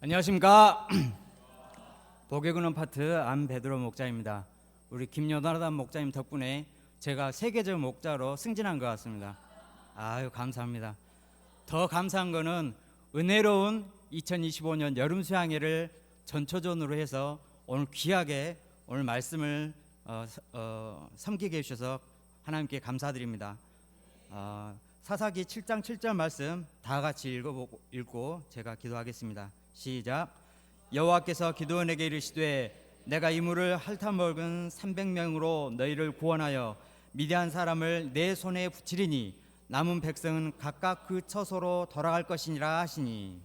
안녕하십니까 복외근원 파트 안 베드로 목자입니다. 우리 김여나단 목자님 덕분에 제가 세계적 목자로 승진한 것 같습니다. 아유 감사합니다. 더 감사한 거는 은혜로운 2025년 여름 수양회를 전초전으로 해서 오늘 귀하게 오늘 말씀을 어, 서- 어, 섬기게 해주셔서 하나님께 감사드립니다. 어, 사사기 7장 7절 말씀 다 같이 읽어보고 읽고 제가 기도하겠습니다. 시작. 여호와께서 기도원에게 이르시되 내가 이 물을 핥아 먹은 300명으로 너희를 구원하여 미디안 사람을 내 손에 붙이리니 남은 백성은 각각 그 처소로 돌아갈 것이니라 하시니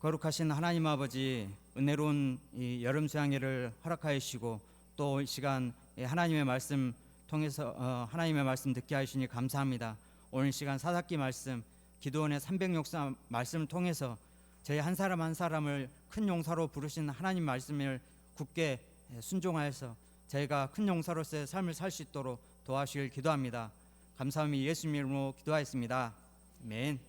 거룩하신 하나님 아버지 은혜로운 이 여름 수양회를 허락하여 주시고 또 이 시간 이 하나님의 말씀 통해서 어, 하나님의 말씀 듣게 하시니 감사합니다. 오늘 시간 사사기 말씀 기도원의 300역사 말씀을 통해서 저희 한 사람 한 사람을 큰 용사로 부르신 하나님 말씀을 굳게 순종하여서 저희가 큰 용사로서의 삶을 살 수 있도록 도와주시길 기도합니다. 감사함이 예수님 이름으로 기도하였습니다. 아멘.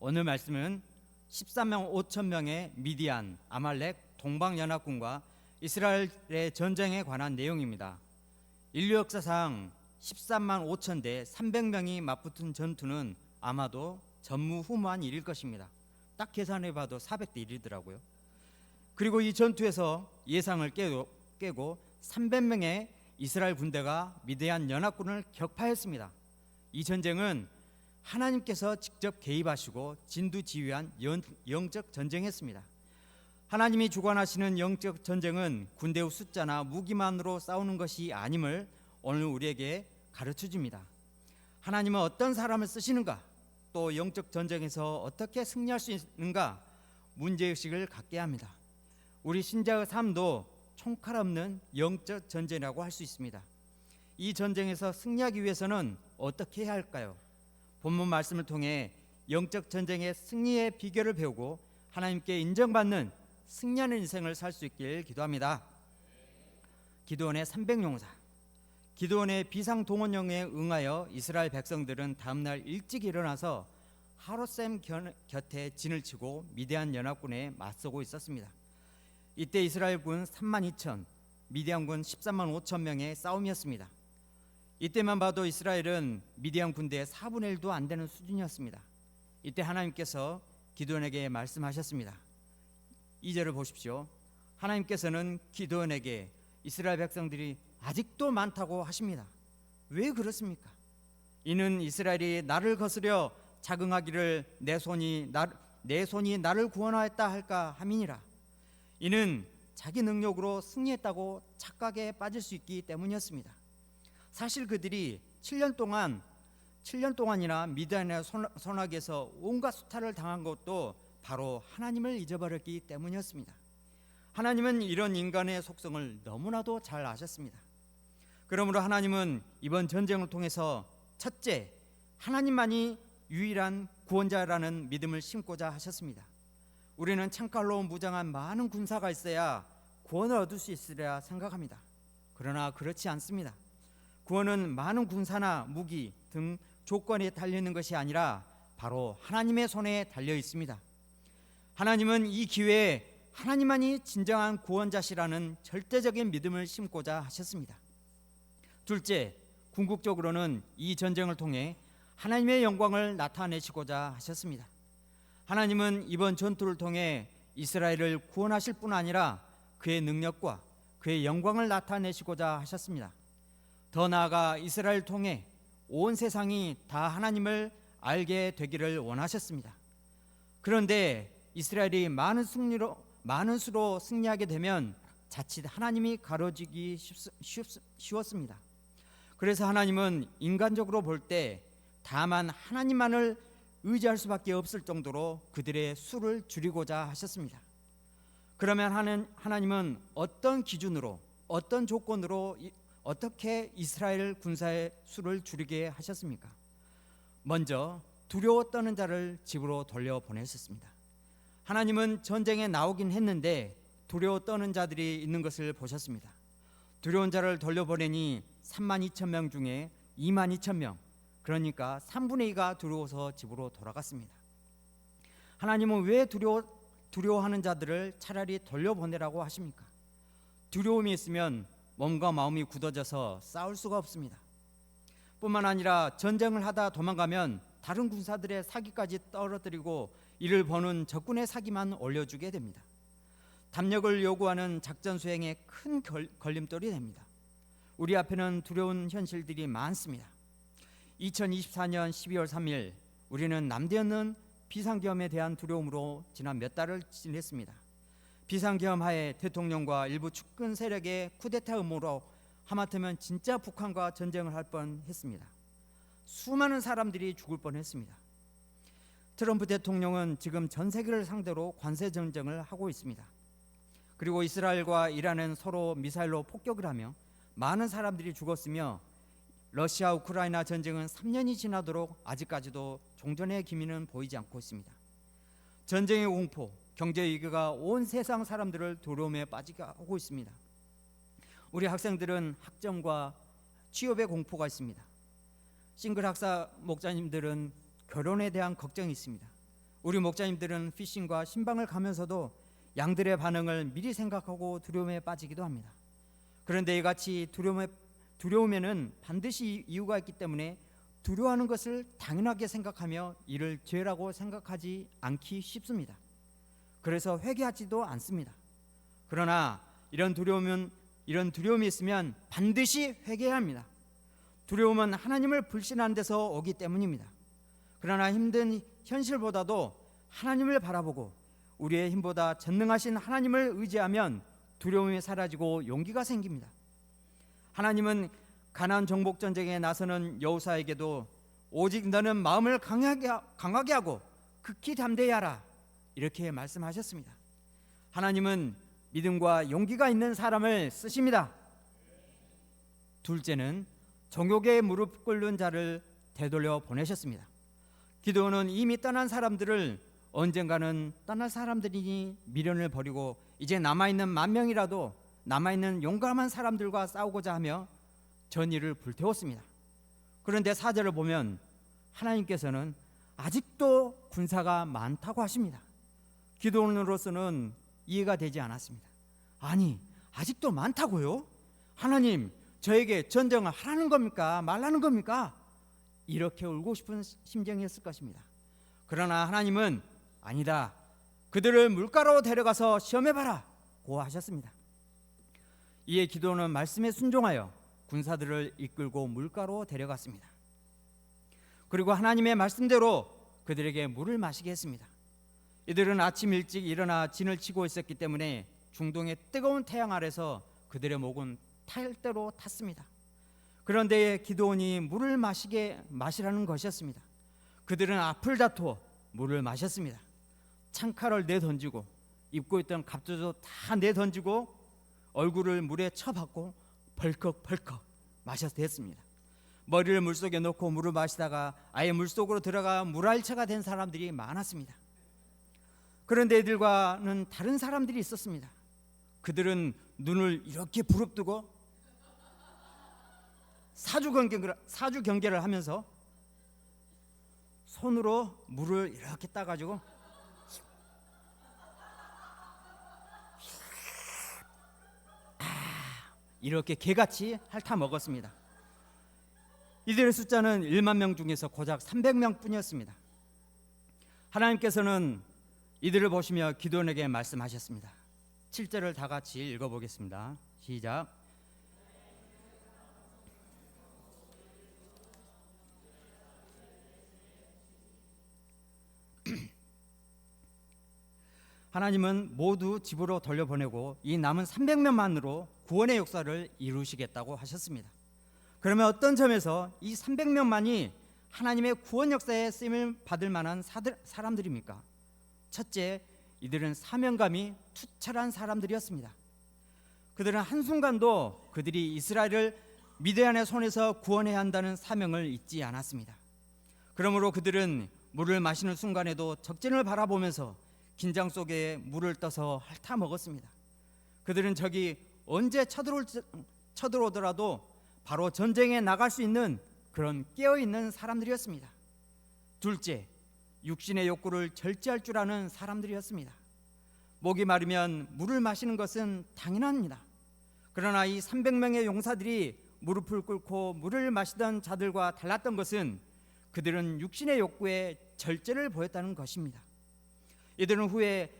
오늘 말씀은 13명 5천 명의 미디안, 아말렉, 동방연합군과 이스라엘의 전쟁에 관한 내용입니다. 인류 역사상 13만 5천 대 300명이 맞붙은 전투는 아마도 전무후무한 일일 것입니다. 딱 계산해 봐도 400대 1이더라고요. 그리고 이 전투에서 예상을 깨고, 깨고 300명의 이스라엘 군대가 미디안 연합군을 격파했습니다. 이 전쟁은 하나님께서 직접 개입하시고 진두지휘한 영, 영적 전쟁이었습니다. 하나님이 주관하시는 영적 전쟁은 군대의 숫자나 무기만으로 싸우는 것이 아님을 오늘 우리에게 가르쳐 줍니다. 하나님은 어떤 사람을 쓰시는가, 또 영적 전쟁에서 어떻게 승리할 수 있는가 문제 의식을 갖게 합니다. 우리 신자의 삶도 총칼 없는 영적 전쟁이라고 할 수 있습니다. 이 전쟁에서 승리하기 위해서는 어떻게 해야 할까요? 본문 말씀을 통해 영적 전쟁의 승리의 비결을 배우고 하나님께 인정받는 승리하는 인생을 살 수 있길 기도합니다. 기도원의 300용사 기도원의 비상 동원령에 응하여 이스라엘 백성들은 다음 날 일찍 일어나서 하루샘 곁에 진을 치고 미디안 연합군에 맞서고 있었습니다. 이때 이스라엘군 3만 2천, 미디안군 13만 5천 명의 싸움이었습니다. 이때만 봐도 이스라엘은 미디안 군대의 4분의 1도 안 되는 수준이었습니다. 이때 하나님께서 기도원에게 말씀하셨습니다. 2절을 보십시오. 하나님께서는 기도원에게 이스라엘 백성들이 아직도 많다고 하십니다. 왜 그렇습니까? 이는 이스라엘이 나를 거스려 자긍하기를 내 손이 나, 내 손이 나를 구원하였다 할까 함이니라. 이는 자기 능력으로 승리했다고 착각에 빠질 수 있기 때문이었습니다. 사실 그들이 7년 동안 7년 동안이나 미디안의 선악에서 온갖 수탈을 당한 것도 바로 하나님을 잊어버렸기 때문이었습니다. 하나님은 이런 인간의 속성을 너무나도 잘 아셨습니다. 그러므로 하나님은 이번 전쟁을 통해서 첫째 하나님만이 유일한 구원자라는 믿음을 심고자 하셨습니다. 우리는 창칼로 무장한 많은 군사가 있어야 구원을 얻을 수 있으리라 생각합니다. 그러나 그렇지 않습니다. 구원은 많은 군사나 무기 등 조건에 달려 있는 것이 아니라 바로 하나님의 손에 달려 있습니다. 하나님은 이 기회에 하나님만이 진정한 구원자시라는 절대적인 믿음을 심고자 하셨습니다. 둘째, 궁극적으로는 이 전쟁을 통해 하나님의 영광을 나타내시고자 하셨습니다. 하나님은 이번 전투를 통해 이스라엘을 구원하실 뿐 아니라 그의 능력과 그의 영광을 나타내시고자 하셨습니다. 더 나아가 이스라엘 통해 온 세상이 다 하나님을 알게 되기를 원하셨습니다. 그런데 이스라엘이 많은 승리로 많은 수로 승리하게 되면 자칫 하나님이 가로지기 쉬웠습니다. 그래서 하나님은 인간적으로 볼 때 다만 하나님만을 의지할 수밖에 없을 정도로 그들의 수를 줄이고자 하셨습니다. 그러면 하나님은 어떤 기준으로 어떤 조건으로 어떻게 이스라엘 군사의 수를 줄이게 하셨습니까? 먼저 두려워 떠는 자를 집으로 돌려 보내셨습니다. 하나님은 전쟁에 나오긴 했는데 두려워 떠는 자들이 있는 것을 보셨습니다. 두려운 자를 돌려보내니 3만 2천 명 중에 2만 2천 명 그러니까 3분의 2가 두려워서 집으로 돌아갔습니다. 하나님은 왜 두려워 두려워하는 자들을 차라리 돌려보내라고 하십니까? 두려움이 있으면 몸과 마음이 굳어져서 싸울 수가 없습니다. 뿐만 아니라 전쟁을 하다 도망가면 다른 군사들의 사기까지 떨어뜨리고 이를 버는 적군의 사기만 올려주게 됩니다. 담력을 요구하는 작전 수행에 큰 결- 걸림돌이 됩니다. 우리 앞에는 두려운 현실들이 많습니다. 2024년 12월 3일 우리는 남대없는 비상계엄에 대한 두려움으로 지난 몇 달을 지냈습니다. 비상계엄 하에 대통령과 일부 축근 세력의 쿠데타 음모로 하마터면 진짜 북한과 전쟁을 할 뻔했습니다. 수많은 사람들이 죽을 뻔했습니다. 트럼프 대통령은 지금 전 세계를 상대로 관세 전쟁을 하고 있습니다. 그리고 이스라엘과 이란은 서로 미사일로 폭격을 하며 많은 사람들이 죽었으며 러시아 우크라이나 전쟁은 3년이 지나도록 아직까지도 종전의 기미는 보이지 않고 있습니다. 전쟁의 공포, 경제 위기가 온 세상 사람들을 두려움에 빠지게 하고 있습니다. 우리 학생들은 학점과 취업의 공포가 있습니다. 싱글 학사 목자님들은 결혼에 대한 걱정이 있습니다. 우리 목자님들은 피싱과 신방을 가면서도 양들의 반응을 미리 생각하고 두려움에 빠지기도 합니다. 그런데 이같이 두려움에 두려움에는 반드시 이유가 있기 때문에 두려워하는 것을 당연하게 생각하며 이를 죄라고 생각하지 않기 쉽습니다. 그래서 회개하지도 않습니다. 그러나 이런 두려움은 이런 두려움이 있으면 반드시 회개해야 합니다. 두려움은 하나님을 불신하는 데서 오기 때문입니다. 그러나 힘든 현실보다도 하나님을 바라보고 우리의 힘보다 전능하신 하나님을 의지하면 두려움이 사라지고 용기가 생깁니다. 하나님은 가나안 정복 전쟁에 나서는 여호사에게도 오직 너는 마음을 강하게 강하게 하고 극히 담대히 하라 이렇게 말씀하셨습니다. 하나님은 믿음과 용기가 있는 사람을 쓰십니다. 둘째는 정욕에 무릎 꿇는 자를 되돌려 보내셨습니다. 기도는 이미 떠난 사람들을 언젠가는 떠날 사람들이니 미련을 버리고 이제 남아 있는 만 명이라도 남아 있는 용감한 사람들과 싸우고자 하며 전의를 불태웠습니다. 그런데 사절을 보면 하나님께서는 아직도 군사가 많다고 하십니다. 기도원으로서는 이해가 되지 않았습니다. 아니, 아직도 많다고요? 하나님, 저에게 전쟁을 하라는 겁니까? 말라는 겁니까? 이렇게 울고 싶은 심정이었을 것입니다. 그러나 하나님은 아니다. 그들을 물가로 데려가서 시험해봐라. 고 하셨습니다. 이에 기도는 말씀에 순종하여 군사들을 이끌고 물가로 데려갔습니다. 그리고 하나님의 말씀대로 그들에게 물을 마시게 했습니다. 이들은 아침 일찍 일어나 진을 치고 있었기 때문에 중동의 뜨거운 태양 아래서 그들의 목은 탈 대로 탔습니다. 그런데 기도원이 물을 마시게 마시라는 것이었습니다. 그들은 앞을 다투어 물을 마셨습니다. 창칼을 내던지고 입고 있던 갑주도 다 내던지고 얼굴을 물에 쳐박고 벌컥벌컥 마셔서 됐습니다. 머리를 물속에 넣고 물을 마시다가 아예 물속으로 들어가 물알차가 된 사람들이 많았습니다. 그런데 이들과는 다른 사람들이 있었습니다. 그들은 눈을 이렇게 부릅뜨고 사주 경계를 사주 경계를 하면서 손으로 물을 이렇게 따 가지고 이렇게 개같이 핥아 먹었습니다. 이들의 숫자는 1만 명 중에서 고작 300명 뿐이었습니다. 하나님께서는 이들을 보시며 기도원에게 말씀하셨습니다. 7절을 다 같이 읽어보겠습니다. 시작. 하나님은 모두 집으로 돌려보내고 이 남은 300명만으로 구원의 역사를 이루시겠다고 하셨습니다. 그러면 어떤 점에서 이 300명만이 하나님의 구원 역사에 쓰임을 받을 만한 사들, 사람들입니까? 첫째, 이들은 사명감이 투철한 사람들이었습니다. 그들은 한순간도 그들이 이스라엘을 미디안의 손에서 구원해야 한다는 사명을 잊지 않았습니다. 그러므로 그들은 물을 마시는 순간에도 적진을 바라보면서 긴장 속에 물을 떠서 핥아 먹었습니다. 그들은 적이 언제 쳐들어올, 쳐들어오더라도 바로 전쟁에 나갈 수 있는 그런 깨어 있는 사람들이었습니다. 둘째, 육신의 욕구를 절제할 줄 아는 사람들이었습니다. 목이 마르면 물을 마시는 것은 당연합니다. 그러나 이 300명의 용사들이 무릎을 꿇고 물을 마시던 자들과 달랐던 것은 그들은 육신의 욕구에 절제를 보였다는 것입니다. 이들은 후에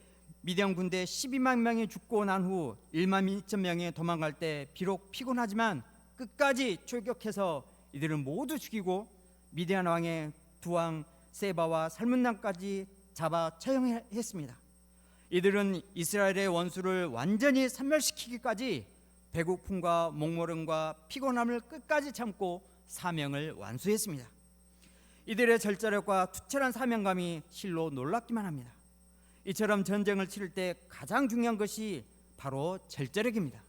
미디안 군대 12만 명이 죽고 난 후 1만 2천 명이 도망갈 때 비록 피곤하지만 끝까지 출격해서 이들은 모두 죽이고 미디안 왕의 두 왕 세바와 살문남까지 잡아 처형했습니다. 이들은 이스라엘의 원수를 완전히 섬멸시키기까지 배고픔과 목마름과 피곤함을 끝까지 참고 사명을 완수했습니다. 이들의 절제력과 투철한 사명감이 실로 놀랍기만 합니다. 이처럼 전쟁을 치를 때 가장 중요한 것이 바로 절제력입니다.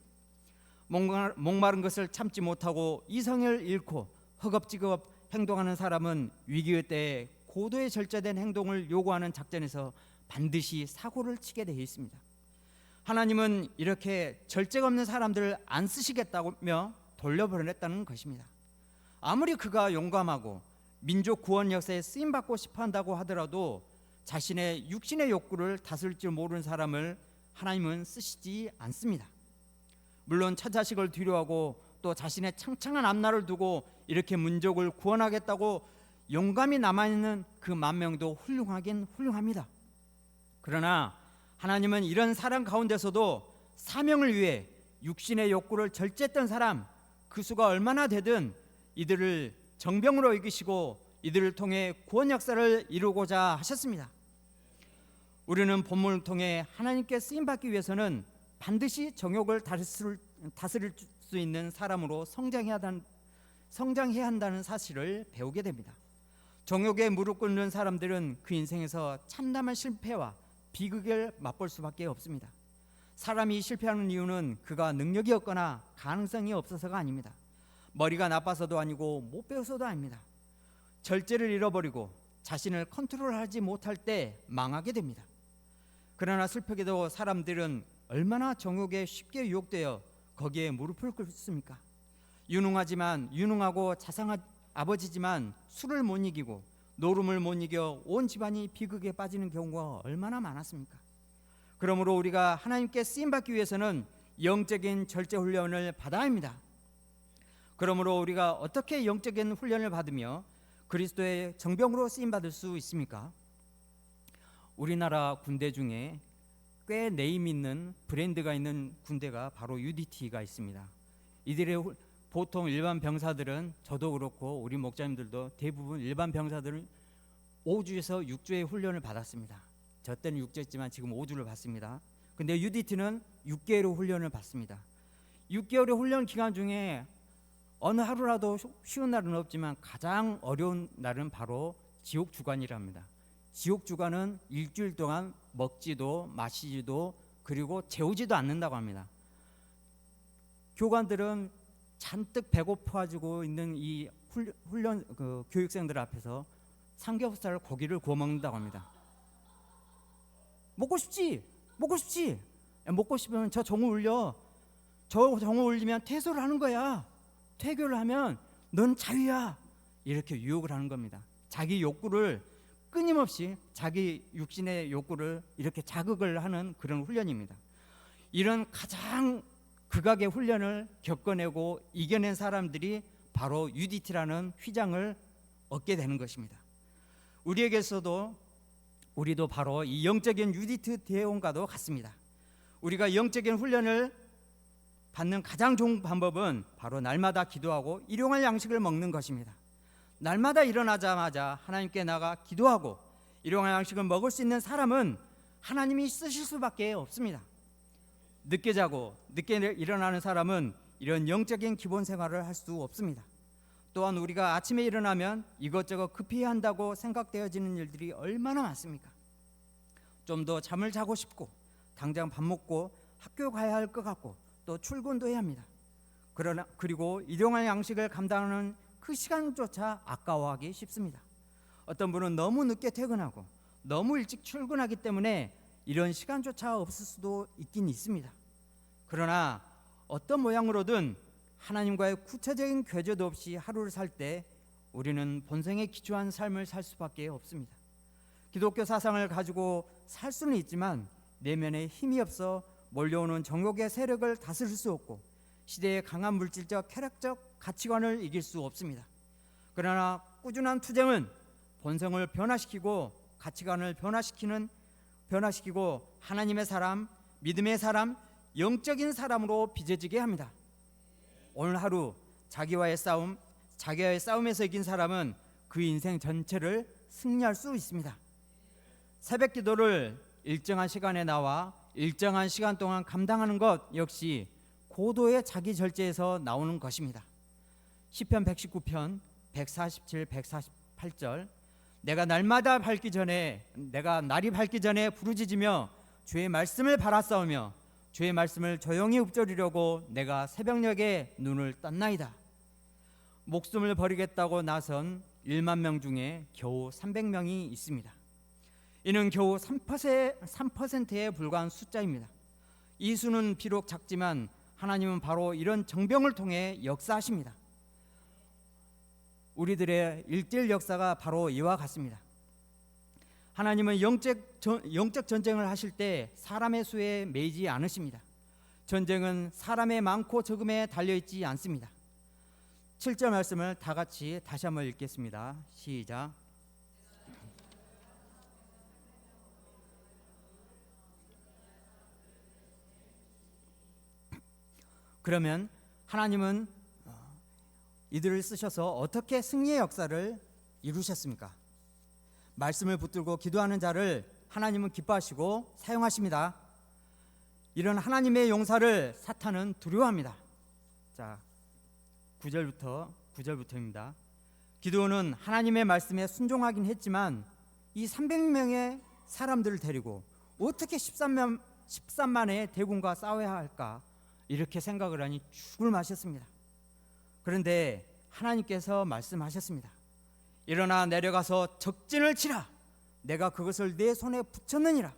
목마- 목마른 것을 참지 못하고 이성을 잃고 허겁지겁 행동하는 사람은 위기의 때에 고도의 절제된 행동을 요구하는 작전에서 반드시 사고를 치게 되어 있습니다. 하나님은 이렇게 절제가 없는 사람들을 안 쓰시겠다며 돌려보냈다는 것입니다. 아무리 그가 용감하고 민족 구원 역사에 쓰임 받고 싶어 한다고 하더라도 자신의 육신의 욕구를 다스릴 줄 모르는 사람을 하나님은 쓰시지 않습니다. 물론 처자식을 뒤로하고 또 자신의 창창한 앞날을 두고 이렇게 민족을 구원하겠다고 용감히 남아 있는 그 만 명도 훌륭하긴 훌륭합니다. 그러나 하나님은 이런 사람 가운데서도 사명을 위해 육신의 욕구를 절제했던 사람 그 수가 얼마나 되든 이들을 정병으로 이기시고 이들을 통해 구원 역사를 이루고자 하셨습니다. 우리는 본문을 통해 하나님께 쓰임 받기 위해서는 반드시 정욕을 다스릴, 다스릴 수 있는 사람으로 성장해야 한다는, 성장해야 한다는 사실을 배우게 됩니다. 정욕에 무릎 꿇는 사람들은 그 인생에서 참담한 실패와 비극을 맛볼 수밖에 없습니다. 사람이 실패하는 이유는 그가 능력이 없거나 가능성이 없어서가 아닙니다. 머리가 나빠서도 아니고 못 배워서도 아닙니다. 절제를 잃어버리고 자신을 컨트롤하지 못할 때 망하게 됩니다. 그러나 슬프게도 사람들은 얼마나 정욕에 쉽게 유혹되어 거기에 무릎을 꿇습니까? 유능하지만 유능하고 자상한 아버지지만 술을 못 이기고 노름을 못 이겨 온 집안이 비극에 빠지는 경우가 얼마나 많았습니까? 그러므로 우리가 하나님께 쓰임 받기 위해서는 영적인 절제 훈련을 받아야 합니다. 그러므로 우리가 어떻게 영적인 훈련을 받으며 그리스도의 정병으로 쓰임 받을 수 있습니까? 우리나라 군대 중에 꽤 네임 있는 브랜드가 있는 군대가 바로 UDT가 있습니다. 이들의 후- 보통 일반 병사들은 저도 그렇고 우리 목자님들도 대부분 일반 병사들은 5주에서 6주의 훈련을 받았습니다. 저 때는 6주였지만 지금 5주를 받습니다. 근데 UDT는 6개월의 훈련을 받습니다. 6개월의 훈련 기간 중에 어느 하루라도 쉬- 쉬운 날은 없지만 가장 어려운 날은 바로 지옥 주간이랍니다. 지옥 주간은 일주일 동안 먹지도 마시지도 그리고 재우지도 않는다고 합니다. 교관들은 잔뜩 배고파지고 있는 이 훈- 훈련 그 교육생들 앞에서 삼겹살 고기를 구워 먹는다고 합니다. 먹고 싶지, 먹고 싶지. 야, 먹고 싶으면 저 정을 울려. 저 정을 울리면 퇴소를 하는 거야. 퇴교를 하면 넌 자유야. 이렇게 유혹을 하는 겁니다. 자기 욕구를 끊임없이 자기 육신의 욕구를 이렇게 자극을 하는 그런 훈련입니다. 이런 가장 극악의 훈련을 겪어내고 이겨낸 사람들이 바로 UDT라는 휘장을 얻게 되는 것입니다. 우리에게서도 우리도 바로 이 영적인 UDT 대원과도 같습니다. 우리가 영적인 훈련을 받는 가장 좋은 방법은 바로 날마다 기도하고 일용할 양식을 먹는 것입니다. 날마다 일어나자마자 하나님께 나가 기도하고 일용할 양식을 먹을 수 있는 사람은 하나님이 쓰실 수밖에 없습니다. 늦게 자고 늦게 일어나는 사람은 이런 영적인 기본 생활을 할 수 없습니다. 또한 우리가 아침에 일어나면 이것저것 급히 한다고 생각되어지는 일들이 얼마나 많습니까? 좀 더 잠을 자고 싶고 당장 밥 먹고 학교 가야 할 것 같고 또 출근도 해야 합니다. 그러나 그리고 일용할 양식을 감당하는 그 시간조차 아까워하기 쉽습니다. 어떤 분은 너무 늦게 퇴근하고 너무 일찍 출근하기 때문에 이런 시간조차 없을 수도 있긴 있습니다. 그러나 어떤 모양으로든 하나님과의 구체적인 교제도 없이 하루를 살 때 우리는 본성에 기초한 삶을 살 수밖에 없습니다. 기독교 사상을 가지고 살 수는 있지만 내면에 힘이 없어 몰려오는 정욕의 세력을 다스릴 수 없고 시대의 강한 물질적 쾌락적 가치관을 이길 수 없습니다. 그러나 꾸준한 투쟁은 본성을 변화시키고 가치관을 변화시키는 변화시키고 하나님의 사람, 믿음의 사람, 영적인 사람으로 빚어지게 합니다. 오늘 하루 자기와의 싸움, 자기와의 싸움에서 이긴 사람은 그 인생 전체를 승리할 수 있습니다. 새벽 기도를 일정한 시간에 나와 일정한 시간 동안 감당하는 것 역시 고도의 자기 절제에서 나오는 것입니다. 시편 119편 147 148절 내가 날마다 밝기 전에 내가 날이 밝기 전에 부르짖으며 주의 말씀을 바라싸우며 주의 말씀을 조용히 읊조리려고 내가 새벽녘에 눈을 떴나이다. 목숨을 버리겠다고 나선 1만 명 중에 겨우 300명이 있습니다. 이는 겨우 3%, 3%에 불과한 숫자입니다. 이 수는 비록 작지만 하나님은 바로 이런 정병을 통해 역사하십니다. 우리들의 일대일 역사가 바로 이와 같습니다. 하나님은 영적, 전, 영적 전쟁을 하실 때 사람의 수에 매이지 않으십니다. 전쟁은 사람의 많고 적음에 달려 있지 않습니다. 7절 말씀을 다 같이 다시 한번 읽겠습니다. 시작. 그러면 하나님은 어, 이들을 쓰셔서 어떻게 승리의 역사를 이루셨습니까? 말씀을 붙들고 기도하는 자를 하나님은 기뻐하시고 사용하십니다. 이런 하나님의 용사를 사탄은 두려워합니다. 자, 9절부터 9절부터입니다. 기도는 하나님의 말씀에 순종하긴 했지만 이 300명의 사람들을 데리고 어떻게 13만 13만의 대군과 싸워야 할까 이렇게 생각을 하니 죽을 맛이었습니다. 그런데 하나님께서 말씀하셨습니다. 일어나 내려가서 적진을 치라. 내가 그것을 내 손에 붙였느니라.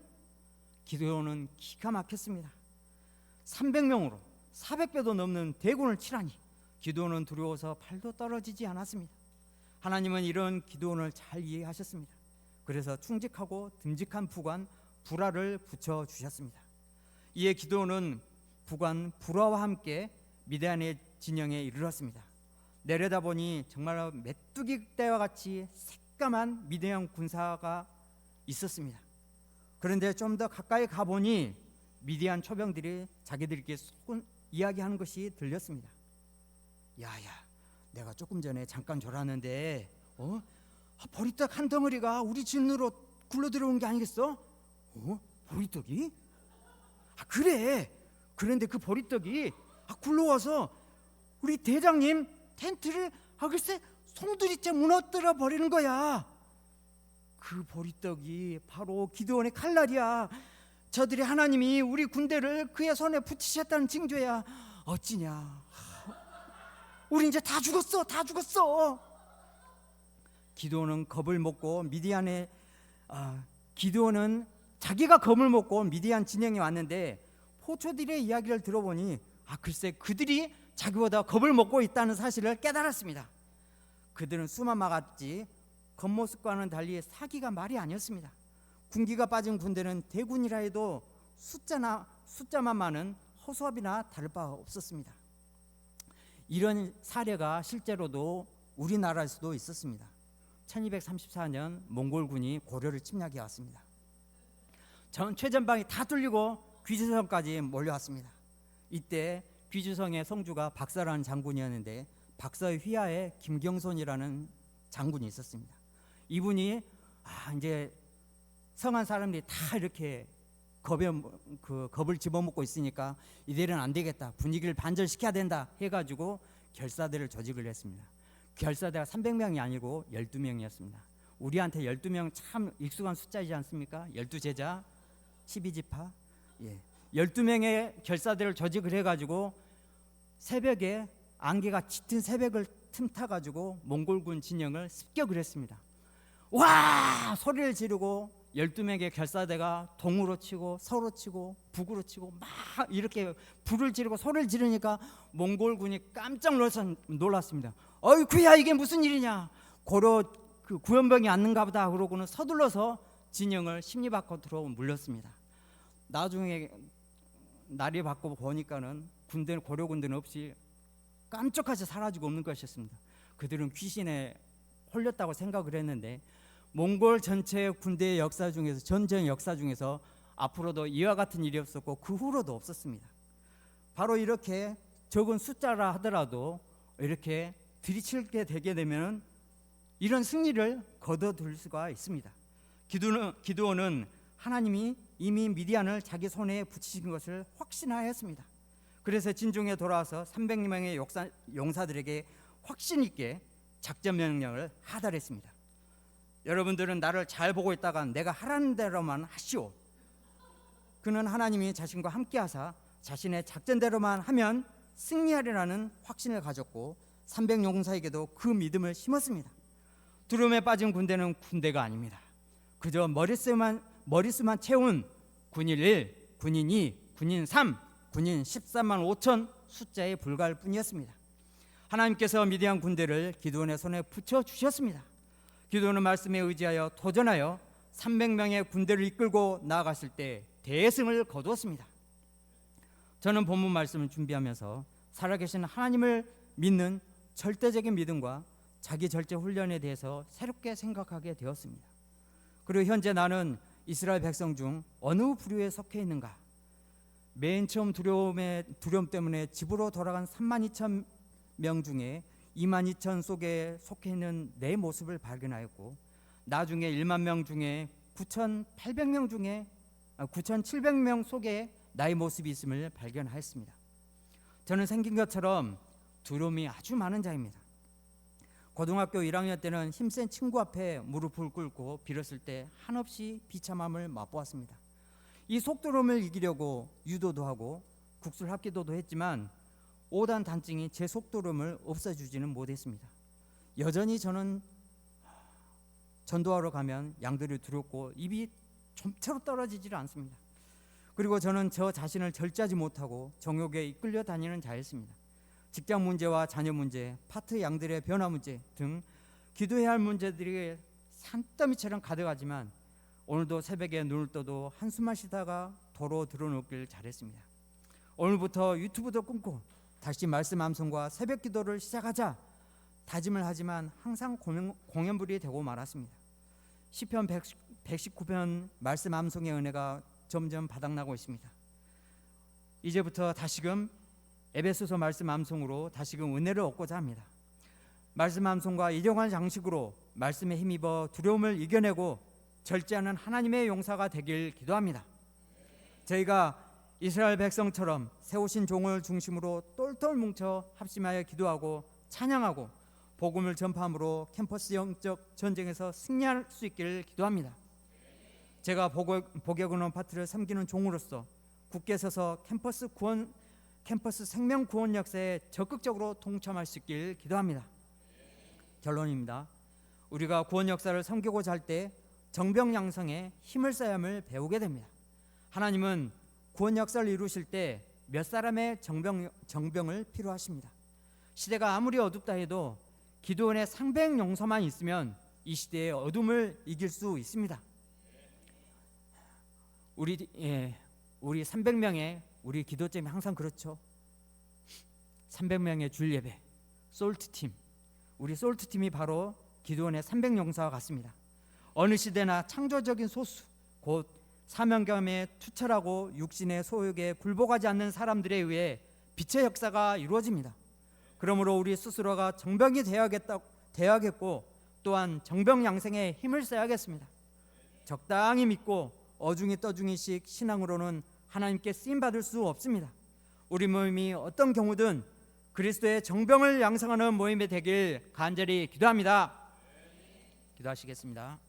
기도는 기가 막혔습니다. 300명으로 400배도 넘는 대군을 치라니 기도는 두려워서 팔도 떨어지지 않았습니다. 하나님은 이런 기도원을 잘 이해하셨습니다. 그래서 충직하고 듬직한 부관 불화를 붙여 주셨습니다. 이에 기도원은 부관 불화와 함께 미대안의 진영에 이르렀습니다. 내려다보니 정말 메뚜기 떼와 같이 새까만 미대형 군사가 있었습니다. 그런데 좀 더 가까이 가보니 미디안 초병들이 자기들끼리 속은 이야기하는 것이 들렸습니다. 야야, 내가 조금 전에 잠깐 졸았는데, 어? 아, 보리떡 한 덩어리가 우리 진으로 굴러 들어온 게 아니겠어? 어? 보리떡이? 아 그래. 그런데 그 보리떡이 아, 굴러와서 우리 대장님 텐트를 아 글쎄 송두리째 무너뜨려 버리는 거야. 그 보리떡이 바로 기도원의 칼날이야. 저들이 하나님이 우리 군대를 그의 손에 붙이셨다는 징조야. 어찌냐? 우리 이제 다 죽었어, 다 죽었어. 기도는 겁을 먹고 미디안에 아, 기도는 자기가 겁을 먹고 미디안 진영에 왔는데 포초들의 이야기를 들어보니 아 글쎄 그들이 자기보다 겁을 먹고 있다는 사실을 깨달았습니다. 그들은 수만 막았지 겉모습과는 달리 사기가 말이 아니었습니다. 군기가 빠진 군대는 대군이라 해도 숫자나 숫자만 많은 허수아비나 다를 바 없었습니다. 이런 사례가 실제로도 우리나라에서도 있었습니다. 1234년 몽골군이 고려를 침략해 왔습니다. 전 최전방이 다 뚫리고 귀주성까지 몰려왔습니다. 이때 귀주성의 성주가 박사라는 장군이었는데 박사의 휘하에 김경손이라는 장군이 있었습니다. 이분이 아 이제 성한 사람들이 다 이렇게 겁에 그 겁을 집어먹고 있으니까 이대로는 안 되겠다 분위기를 반절시켜야 된다 해가지고 결사대를 조직을 했습니다. 결사대가 300명이 아니고 12명이었습니다. 우리한테 12명 참 익숙한 숫자이지 않습니까? 12제자 12지파 예. 12명의 결사대를 조직을 해가지고 새벽에 안개가 짙은 새벽을 틈타 가지고 몽골군 진영을 습격을 했습니다. 와 소리를 지르고 12명의 결사대가 동으로 치고 서로 치고 북으로 치고 막 이렇게 불을 지르고 소리를 지르니까 몽골군이 깜짝 놀랐습니다. 어이구야 이게 무슨 일이냐? 고려 그 구연병이 왔는가 보다 그러고는 서둘러서 진영을 심리 바깥으로 물렸습니다. 나중에 날이 바꿔 보니까는 군대 고려 군대는 없이 깜짝하지 사라지고 없는 것이었습니다. 그들은 귀신에 홀렸다고 생각을 했는데 몽골 전체 군대의 역사 중에서 전쟁 역사 중에서 앞으로도 이와 같은 일이 없었고 그 후로도 없었습니다. 바로 이렇게 적은 숫자라 하더라도 이렇게 들이칠게 되게 되면 이런 승리를 거둬들 수가 있습니다. 기도는, 기도원은 하나님이 이미 미디안을 자기 손에 붙이신 것을 확신하였습니다. 그래서 진중에 돌아와서 300명의 용사, 용사들에게 확신 있게 작전 명령을 하달했습니다. 여러분들은 나를 잘 보고 있다가 내가 하라는 대로만 하시오. 그는 하나님이 자신과 함께하사 자신의 작전대로만 하면 승리하리라는 확신을 가졌고 300 용사에게도 그 믿음을 심었습니다. 두려움에 빠진 군대는 군대가 아닙니다. 그저 머릿수만 머릿수만 채운 군인 1, 군인 2, 군인 3, 군인 13만 5천 숫자에 불과할 뿐이었습니다. 하나님께서 미디안 군대를 기도원의 손에 붙여 주셨습니다. 기도원은 말씀에 의지하여 도전하여 300명의 군대를 이끌고 나아갔을 때 대승을 거두었습니다. 저는 본문 말씀을 준비하면서 살아계신 하나님을 믿는 절대적인 믿음과 자기 절제 훈련에 대해서 새롭게 생각하게 되었습니다. 그리고 현재 나는 이스라엘 백성 중 어느 부류에 속해 있는가? 맨 처음 두려움의 두려움 때문에 집으로 돌아간 3만 2천 명 중에 2만 2천 속에 속해 있는 내 모습을 발견하였고 나중에 1만 명 중에 9,800명 중에 9,700명 속에 나의 모습이 있음을 발견하였습니다. 저는 생긴 것처럼 두려움이 아주 많은 자입니다. 고등학교 1학년 때는 힘센 친구 앞에 무릎을 꿇고 빌었을 때 한없이 비참함을 맛보았습니다. 이 속두름을 이기려고 유도도 하고 국술 합기도도 했지만 5단 단증이 제 속두름을 없애주지는 못했습니다. 여전히 저는 전도하러 가면 양들이 두렵고 입이 좀처럼 떨어지질 않습니다. 그리고 저는 저 자신을 절제하지 못하고 정욕에 이끌려 다니는 자였습니다. 직장 문제와 자녀 문제, 파트 양들의 변화 문제 등 기도해야 할 문제들이 산더미처럼 가득하지만 오늘도 새벽에 눈을 떠도 한숨만 쉬다가 도로 들어놓길 잘했습니다. 오늘부터 유튜브도 끊고 다시 말씀 암송과 새벽 기도를 시작하자 다짐을 하지만 항상 공연, 공연불이 되고 말았습니다. 시편 119편 말씀 암송의 은혜가 점점 바닥나고 있습니다. 이제부터 다시금 에베소서 말씀 암송으로 다시금 은혜를 얻고자 합니다. 말씀 암송과 일용할 장식으로 말씀에 힘입어 두려움을 이겨내고 절제하는 하나님의 용사가 되길 기도합니다. 저희가 이스라엘 백성처럼 세우신 종을 중심으로 똘똘 뭉쳐 합심하여 기도하고 찬양하고 복음을 전파함으로 캠퍼스 영적 전쟁에서 승리할 수 있기를 기도합니다. 제가 복역은원 파트를 섬기는 종으로서 굳게 서서 캠퍼스 구원 캠퍼스 생명 구원 역사에 적극적으로 동참할 수 있길 기도합니다. 결론입니다. 우리가 구원 역사를 섬기고자 할 때 정병 양성에 힘을 쌓음을 배우게 됩니다. 하나님은 구원 역사를 이루실 때 몇 사람의 정병 정병을 필요하십니다. 시대가 아무리 어둡다 해도 기도원의 상백 용서만 있으면 이 시대의 어둠을 이길 수 있습니다. 우리 예, 우리 300명의 우리 기도점이 항상 그렇죠. 300명의 줄 예배, 솔트 팀. 우리 솔트 팀이 바로 기도원의 300 용사와 같습니다. 어느 시대나 창조적인 소수, 곧 사명감에 투철하고 육신의 소욕에 굴복하지 않는 사람들에 의해 빛의 역사가 이루어집니다. 그러므로 우리 스스로가 정병이 되어야겠다, 되어야겠고 또한 정병 양생에 힘을 써야겠습니다. 적당히 믿고 어중이 떠중이씩 신앙으로는 하나님께 쓰임 받을 수 없습니다. 우리 모임이 어떤 경우든 그리스도의 정병을 양성하는 모임이 되길 간절히 기도합니다. 기도하시겠습니다.